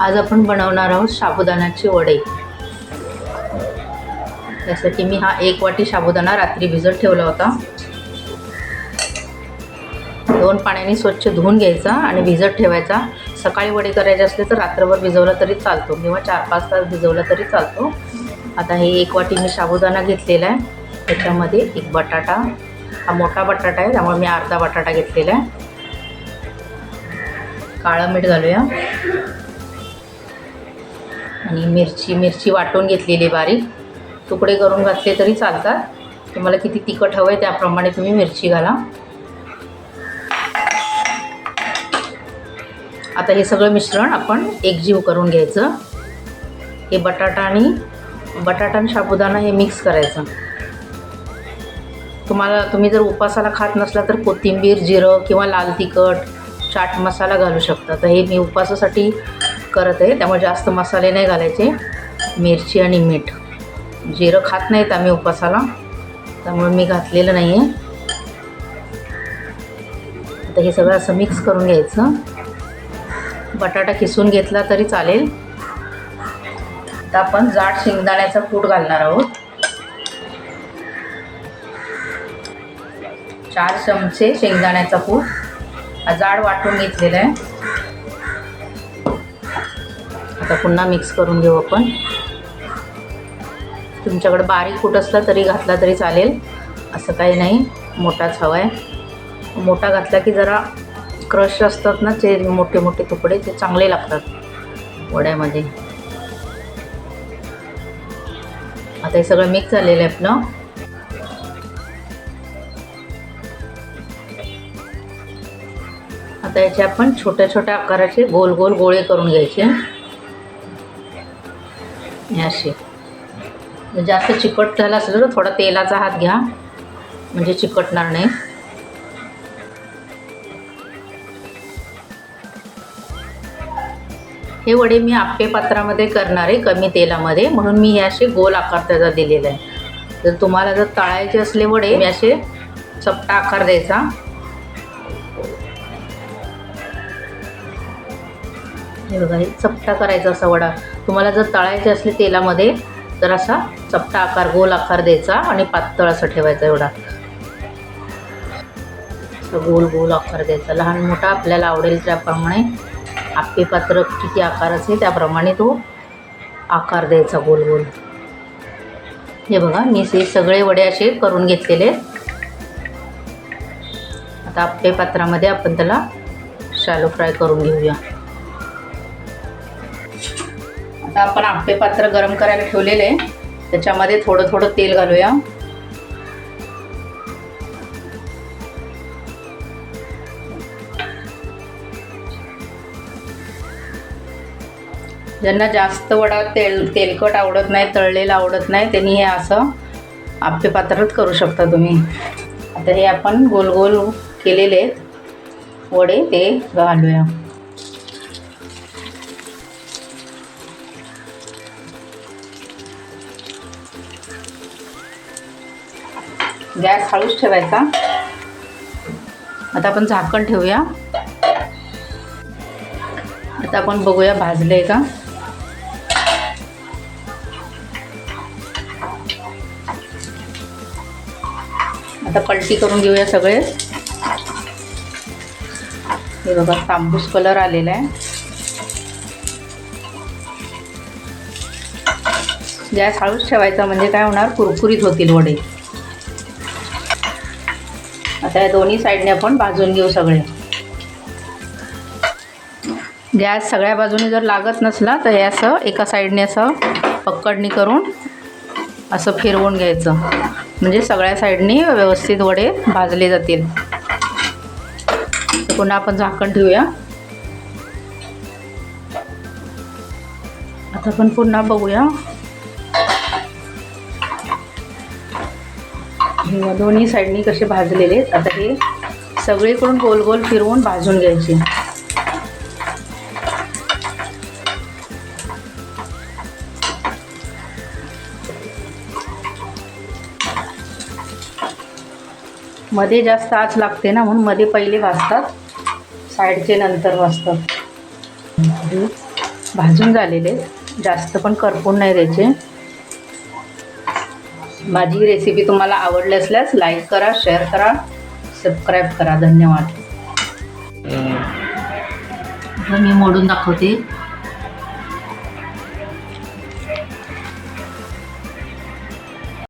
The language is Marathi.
आज आपण बनवणार आहोत साबुदाण्याचे वडे. त्यासाठी मी हा एक वाटी साबुदाणा रात्री भिजत ठेवला होता. दोन पाण्याने स्वच्छ धुवून घ्यायचा आणि भिजत ठेवायचा. सकाळी वडे करायचे असले तर रात्रभर भिजवला तरी चालतो किंवा चार पाच तास भिजवला तरी चालतो. आता हे एक वाटी मी साबुदाणा घेतलेला आहे. त्याच्यामध्ये एक बटाटा हा मोठा बटाटा आहे त्यामुळे मी अर्धा बटाटा घेतलेला आहे. काळं मीठ घालूया. आणि मिरची मिरची वाटून घेतलेली बारीक. तुकडे करून घातले तरी चालतात. तुम्हाला किती तिखट हवं आहे त्याप्रमाणे तुम्ही मिरची घाला. आता हे सगळं मिश्रण आपण एकजीव करून घ्यायचं. हे बटाटा आणि बटाटा आणि साबुदाणा हे मिक्स करायचं. तुम्हाला तुम्ही जर उपासाला खात नसला तर कोथिंबीर जिरं किंवा लाल तिखट चाट मसाला घालू शकता. तर हे मी उपासासाठी करत आहे. त्यामुळे जास्त मसाले नाही घालायचे. मिरची आणि मीठ. जिरं खात नाहीत आम्ही उपासाला. त्यामुळे मी घातलेलं नाही आहे आता हे सगळं असं मिक्स करून घ्यायचं. बटाटा किसून घेतला तरी चालेल. आता आपण जाड शेंगदाण्याचा कूट घालणार आहोत. चार चमचे शेंगदाण्याचा कूट. हा जाड वाटून घेतलेला आहे. आता पुन्हा मिक्स करून घेऊ आपण. तुमच्याकडे बारीक कुठं असला तरी घातला तरी चालेल. असं काही नाही मोठाच हवा आहे मोठा घातला की जरा क्रश असतात ना ते मोठे मोठे तुकडे ते चांगले लागतात वड्यामध्ये. आता हे सगळं मिक्स झालेलं आहे आपलं. आता याचे आपण छोट्या छोट्या आकाराचे गोल गोल गोळे करून घ्यायचे. असे. म्हणजे जास्त चिकट झालं असेल तर थोडा तेलाचा हात घ्या. म्हणजे चिकटणार नाही. हे वडे मी आप्पे पात्रामध्ये करणार आहे कमी तेलामध्ये. म्हणून मी हे असे गोल आकार त्याचा दिलेला आहे. जर तुम्हाला जर तळायचे असले वडे मी असे चपटा आकार द्यायचा. हे बघा हे चपटा करायचा असा वडा. तुम्हाला जर तळायचे असले तेलामध्ये तर असा चपटा आकार गोल आकार द्यायचा आणि पातळ असं ठेवायचा एवढा. असं गोल गोल आकार द्यायचा. लहान मोठा आपल्याला आवडेल त्याप्रमाणे. आपे पात्र किती आकाराचे त्याप्रमाणे तो आकार द्यायचा गोल गोल. हे बघा मी हे सगळे वडे असे करून घेतलेले आता आपे पात्रामध्ये आपण त्याला शॅलो फ्राय करून घेऊया. आता आपण आप्पे पात्र गरम करायला ठेवलेले आहे. त्याच्यामध्ये थोडं थोडं तेल घालूया. ज्यांना जास्त वडा तेल तेलकट आवडत नाही तळलेलं आवडत नाही त्यांनी हे असं आप्पे पात्रात करू शकता तुम्ही. आता हे आपण गोल गोल केलेले आहेत. वडे ते घालूया. गॅस हळूच ठेवायचा. आता आपण झाकण ठेवूया. आता आपण बघूया भाजले का. आता पलटी करून घेऊया सगळे. हे बघा तांबूस कलर आलेला आहे. गॅस हळूच ठेवायचा म्हणजे काय होणार? कुरकुरीत होतील वडे. आता या दोन्ही साईडने आपण भाजून घेऊ सगळे. गॅस सगळ्या बाजूने जर लागत नसला तर हे असं एका साईडने असं पक्कडणी करून असं फिरवून घ्यायचं. म्हणजे सगळ्या साईडनी व्यवस्थित वडे भाजले जातील. तर पुन्हा आपण झाकण ठेवूया. आता आपण पुन्हा बघूया. दोन्ही साईडनी कसे भाजलेले आहेत आता हे सगळीकडून गोल गोल फिरवून भाजून घ्यायचे. मध्ये जास्त आच लागते ना म्हणून मध्ये पहिले भाजतात साईडचे नंतर भाजतात. भाजून झालेले जास्त पण करपून नाही द्यायचे. माझी रेसिपी तुम्हाला आवडली असल्यास लाईक करा शेअर करा सबस्क्राईब करा. धन्यवाद. मी मोडून दाखवते.